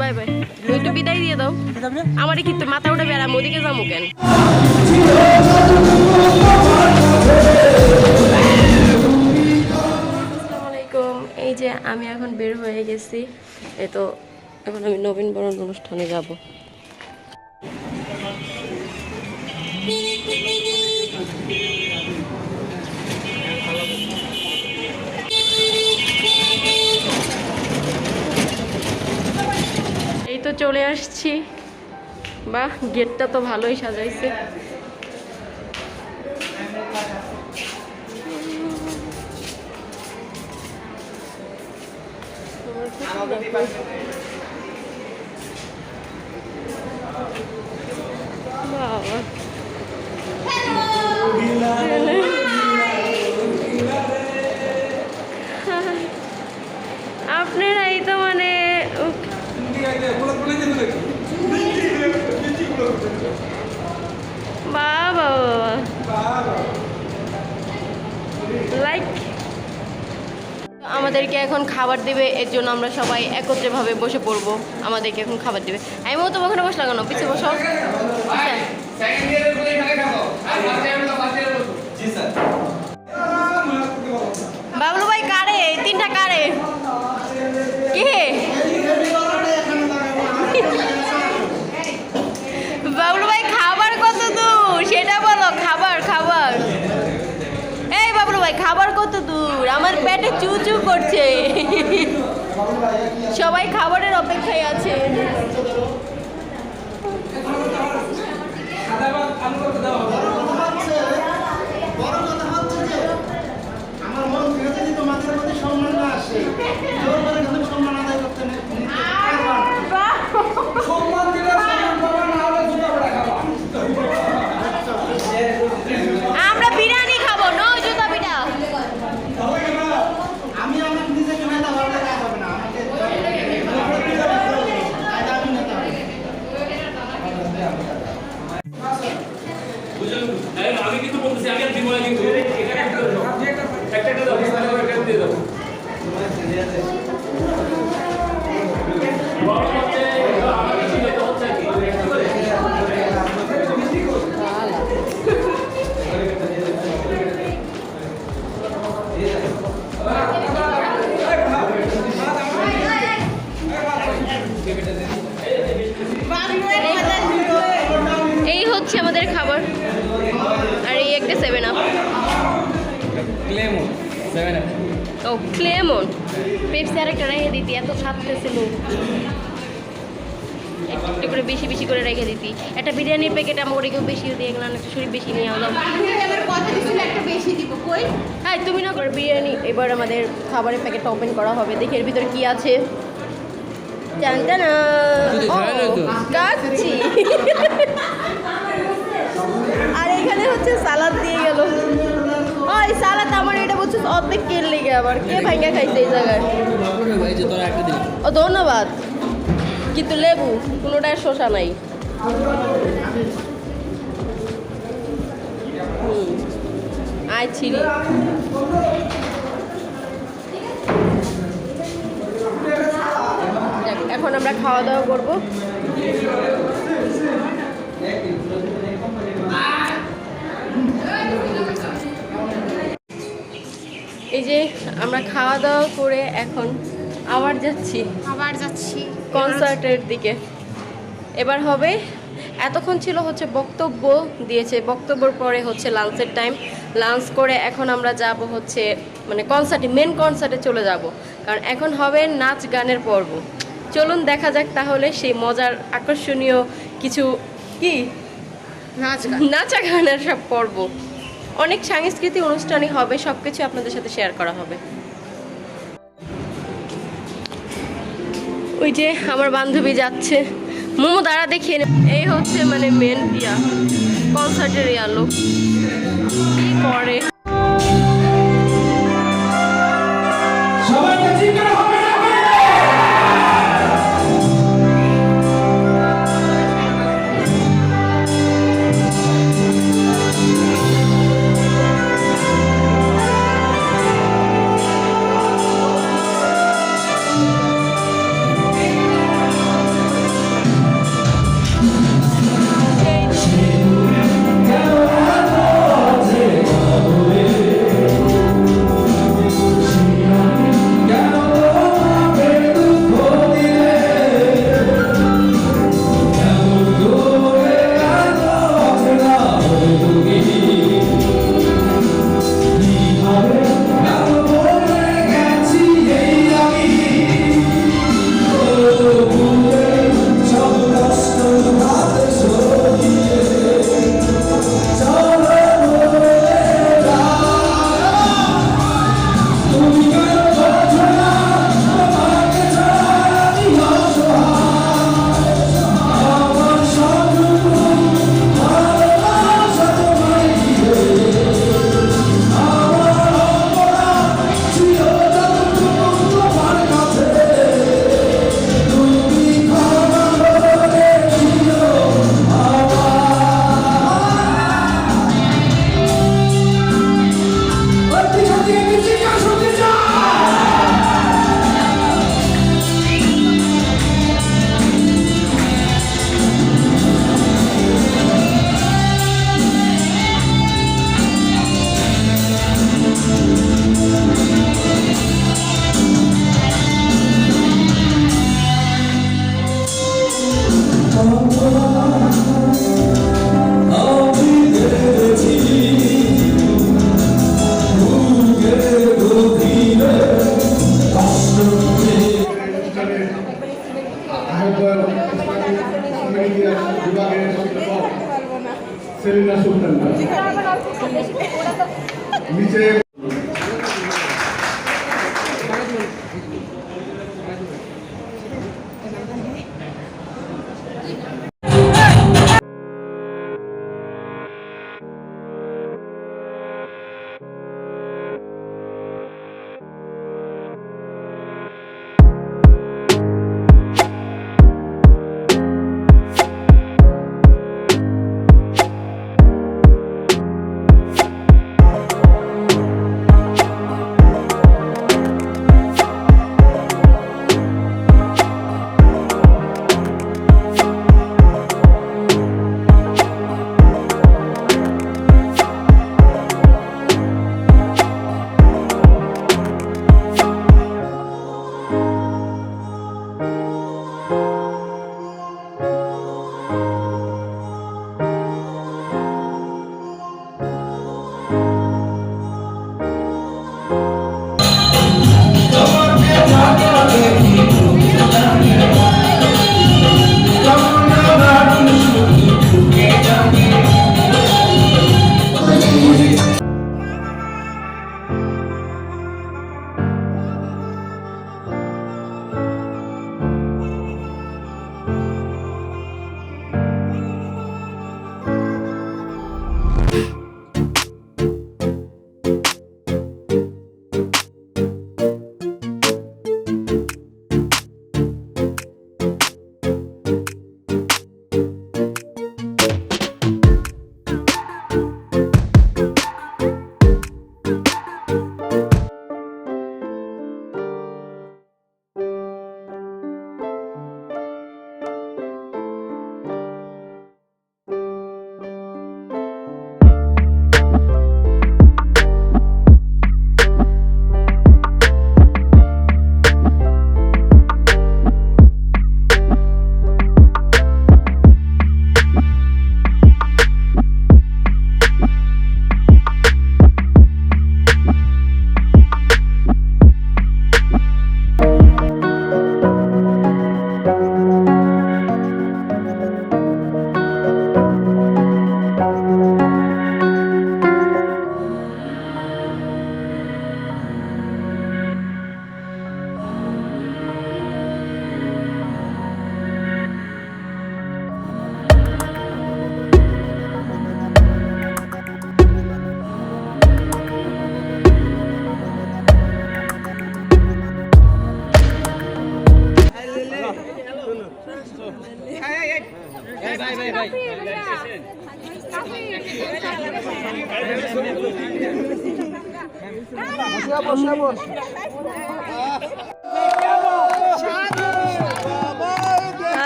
By bye. একটু বিদায় দিয়ে দাও। আমারই কিন্তু মাথা উঠে বেড়াম ওদিকে যাব কেন? আলাইকুম। এই যে আমি এখন বের হয়ে গেছি। এই তো এখন আমি নবীন বরণ অনুষ্ঠানে যাব। আসছি। বাহ গেটটা তো ভালোই সাজাইছে। বাবা আমাদেরকে এখন খাবার দেবে এর জন্য আমরা সবাই একত্রেভাবে বসে পড়ব। আমাদেরকে এখন খাবার দেবে। আমিও মতো ওখানে বসে। লাগানো পিছিয়ে বসো চু চু করছে। সবাই খাবারের অপেক্ষায় আছে। ও ক্লেমন পেপসি আর একটা রেখে দিতি এত খাচ্ছে লোক। একটু করে বেশি বেশি করে রেখে দিতি। একটা বিরিয়ানির প্যাকেট আমাকে কেউ বেশি দিয়ে গেলাম একটা শরীর বেশি নিয়ে আমার কই হ্যাঁ তুমি না করে বিরিয়ানি এবার আমাদের খাবারের প্যাকেটটা ওপেন করা হবে। দেখি এর ভিতরে কি আছে। আর এখানে হচ্ছে সালাদ দিয়ে গেল। ওই সালাদ আমার এটা বলছে অর্ধেক কেল লেগে আবার। কে ভাইঙ্গা খাইছে এই জায়গায়? ও, ধন্যবাদ। কিন্তু লেবু কোনোটার শসা নাই। আয় ছিলি এখন আমরা খাওয়া দাওয়া করব। এই যে আমরা খাওয়া দাওয়া করে এখন আবার যাচ্ছি। আবার যাচ্ছি। কনসার্টের দিকে। এবার হবে এতক্ষণ ছিল হচ্ছে বক্তব্য দিয়েছে। বক্তব্যের পরে হচ্ছে লাঞ্চের টাইম লাঞ্চ করে এখন আমরা যাব হচ্ছে মানে কনসার্টে মেন কনসার্টে চলে যাব। কারণ এখন হবে নাচ গানের পর্ব। চলুন দেখা যাক তাহলে সেই মজার আকর্ষণীয় কিছু কি? নাচ নাচা গানের সব পর্ব। অনেক সাংস্কৃতিক অনুষ্ঠানই হবে, সবকিছু আপনাদের সাথে শেয়ার করা হবে। ওই যে আমার বান্ধবী যাচ্ছে। মোমো দ্বারা দেখে এই হচ্ছে মানে মেন ইয়া কনসার্টের ইয়া লোক। কি করে? বিভাগের সেলিনা সুলতান নিচে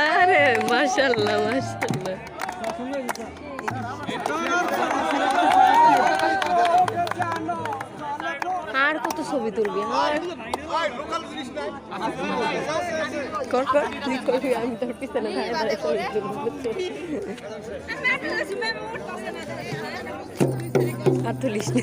আরে মাশাল্লাহ মাশাল্লাহ আর কত ছবি তুলবি? কর করবি, আমি তোর পিছনে আর তুলিস না।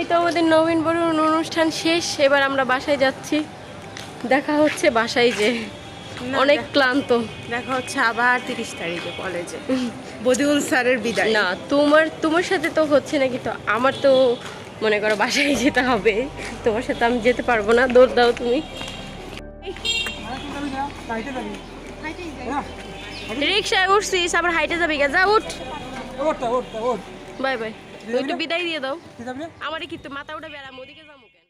এই তো আমাদের নবীন বরণ অনুষ্ঠান শেষ এবার আমরা বাসায় যাচ্ছি। দেখা হচ্ছে বাসায় যে অনেক ক্লান্ত। দেখা হচ্ছে আবার তিরিশ তারিখে কলেজে বদিউল স্যারের বিদায়। না তোমার তোমার সাথে তো হচ্ছে না কিন্তু আমার তো মনে করো বাসায় যেতে হবে। তোমার সাথে আমি যেতে পারব না দৌড় দাও তুমি। রিক্সায় উঠছিস আবার হাইটে যাবি গা যা উঠ। Bye bye. একটু বিদায় দিয়ে দাও। আমার কিন্তু মাথা উঠে বেড়াম ওদিকে যাব।